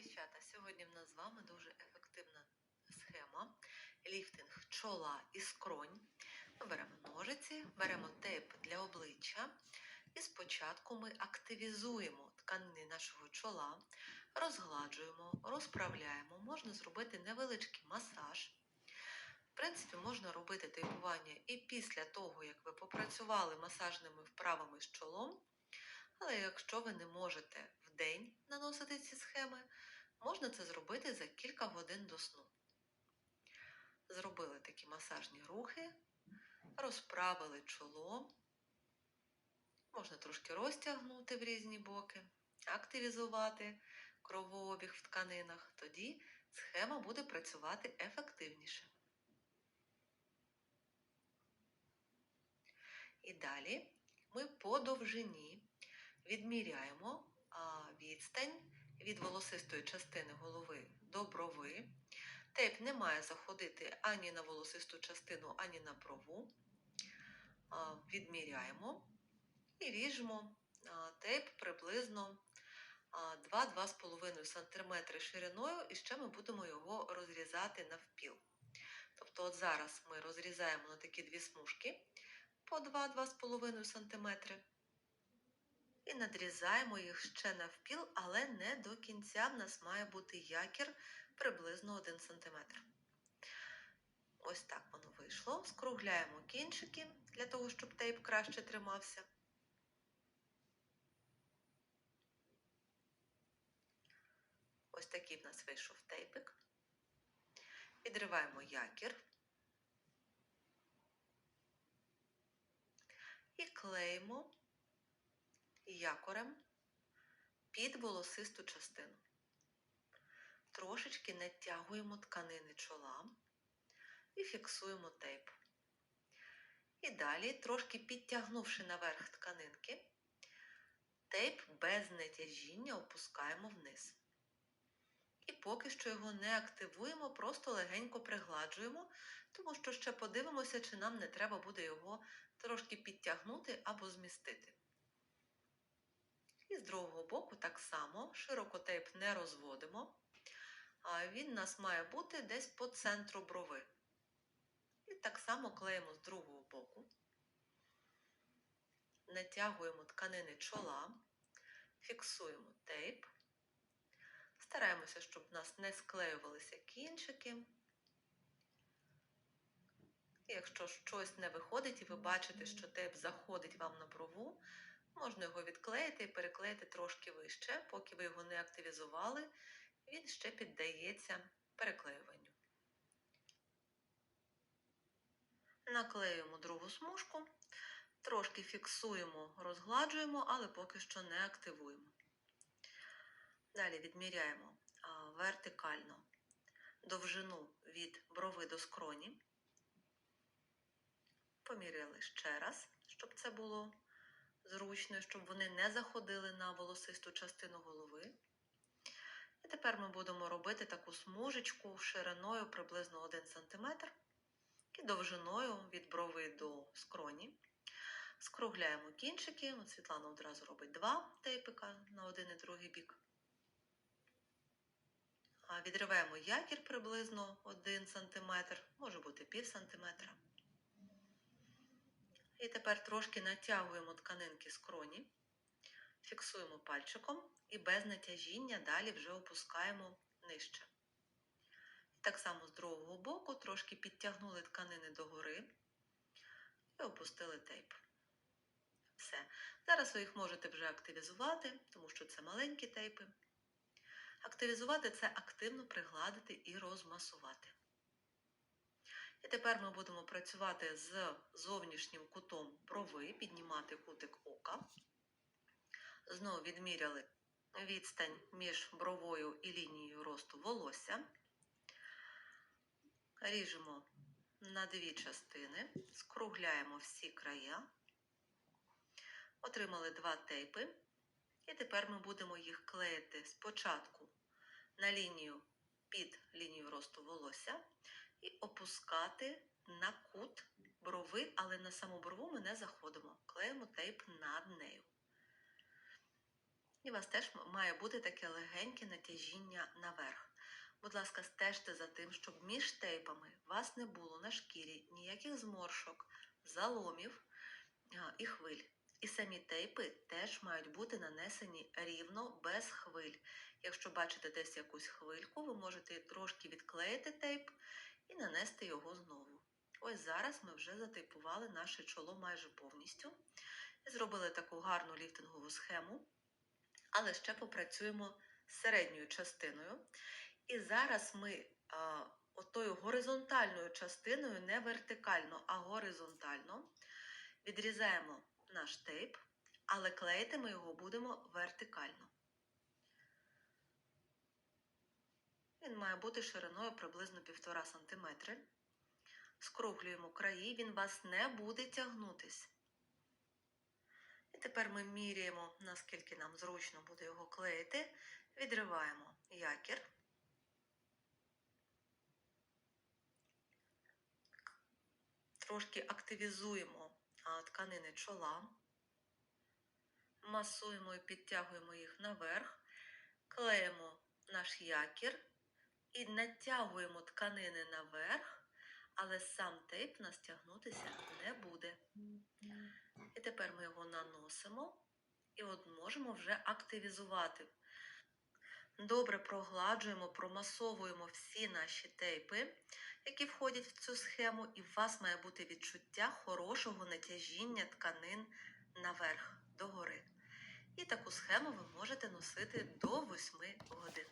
дівчата! Сьогодні в нас з вами дуже ефективна схема ліфтинг чола і скронь. Ми беремо ножиці, беремо тейп для обличчя і спочатку ми активізуємо тканини нашого чола, розгладжуємо, розправляємо. Можна зробити невеличкий масаж. В принципі, можна робити тейпування і після того, як ви попрацювали масажними вправами з чолом. Але якщо ви не можете в день наносити ці схеми, можна це зробити за кілька годин до сну. Зробили такі масажні рухи, розправили чоло, можна трошки розтягнути в різні боки, активізувати кровообіг в тканинах, тоді схема буде працювати ефективніше. І далі ми по довжині відміряємо відстань від волосистої частини голови до брови. Тейп не має заходити ані на волосисту частину, ані на брову. Відміряємо і ріжемо тейп приблизно 2-2,5 см шириною, і ще ми будемо його розрізати навпіл. Тобто, от зараз ми розрізаємо на такі дві смужки по 2-2,5 см. І надрізаємо їх ще навпіл, але не до кінця. В нас має бути якір приблизно 1 см. Ось так воно вийшло. Скругляємо кінчики для того, щоб тейп краще тримався. Ось такий в нас вийшов тейпик. Відриваємо якір. І клеїмо якорем під волосисту частину. Трошечки натягуємо тканини чола і фіксуємо тейп. І далі, трошки підтягнувши наверх тканинки, тейп без натяжіння опускаємо вниз. І поки що його не активуємо, просто легенько пригладжуємо, тому що ще подивимося, чи нам не треба буде його трошки підтягнути або змістити. І з другого боку так само широко тейп не розводимо, а він у нас має бути десь по центру брови. І так само клеїмо з другого боку, натягуємо тканини чола, фіксуємо тейп, стараємося, щоб в нас не склеювалися кінчики. І якщо щось не виходить, і ви бачите, що тейп заходить вам на брову, Можна його відклеїти і переклеїти трошки вище, поки ви його не активізували, він ще піддається переклеюванню. Наклеюємо другу смужку, трошки фіксуємо, розгладжуємо, але поки що не активуємо. Далі відміряємо вертикально довжину від брови до скроні. Поміряли ще раз, щоб це було зручно, щоб вони не заходили на волосисту частину голови. І тепер ми будемо робити таку смужечку шириною приблизно 1 см і довжиною від брови до скроні. Скругляємо кінчики. От Світлана одразу робить два тейпика на один і другий бік. Відриваємо якір приблизно 1 см, може бути пів сантиметра. І тепер трошки натягуємо тканинки скроні, фіксуємо пальчиком і без натяжіння далі вже опускаємо нижче. Так само з другого боку трошки підтягнули тканини догори і опустили тейп. Все. Зараз ви їх можете вже активізувати, тому що це маленькі тейпи. Активізувати це активно пригладити і розмасувати. І тепер ми будемо працювати з зовнішнім кутом брови, піднімати кутик ока. Знову відміряли відстань між бровою і лінією росту волосся. Ріжемо на дві частини, скругляємо всі края, отримали два тейпи. І тепер ми будемо їх клеїти спочатку на лінію під лінію росту волосся і опускати на кут брови, але на саму брову ми не заходимо. Клеїмо тейп над нею. І у вас теж має бути таке легеньке натяжіння наверх. Будь ласка, стежте за тим, щоб між тейпами у вас не було на шкірі ніяких зморшок, заломів і хвиль. І самі тейпи теж мають бути нанесені рівно, без хвиль. Якщо бачите десь якусь хвильку, ви можете трошки відклеїти тейп і нанести його знову. Ось зараз ми вже затейпували наше чоло майже повністю і зробили таку гарну ліфтингову схему, але ще попрацюємо з середньою частиною. І зараз ми а, отою горизонтальною частиною, не вертикально, а горизонтально відрізаємо наш тейп, але клеїти ми його будемо вертикально. Він має бути шириною приблизно 1,5 см. Скруглюємо краї, він вас не буде тягнутись. І тепер ми міряємо, наскільки нам зручно буде його клеїти. Відриваємо якір. Трошки активізуємо тканини чола. Масуємо і підтягуємо їх наверх. Клеїмо наш якір і натягуємо тканини наверх, але сам тейп нас тягнутися не буде. І тепер ми його наносимо і от можемо вже активізувати. Добре прогладжуємо, промасовуємо всі наші тейпи, які входять в цю схему, і у вас має бути відчуття хорошого натяжіння тканин наверх, догори. І таку схему ви можете носити до 8 годин.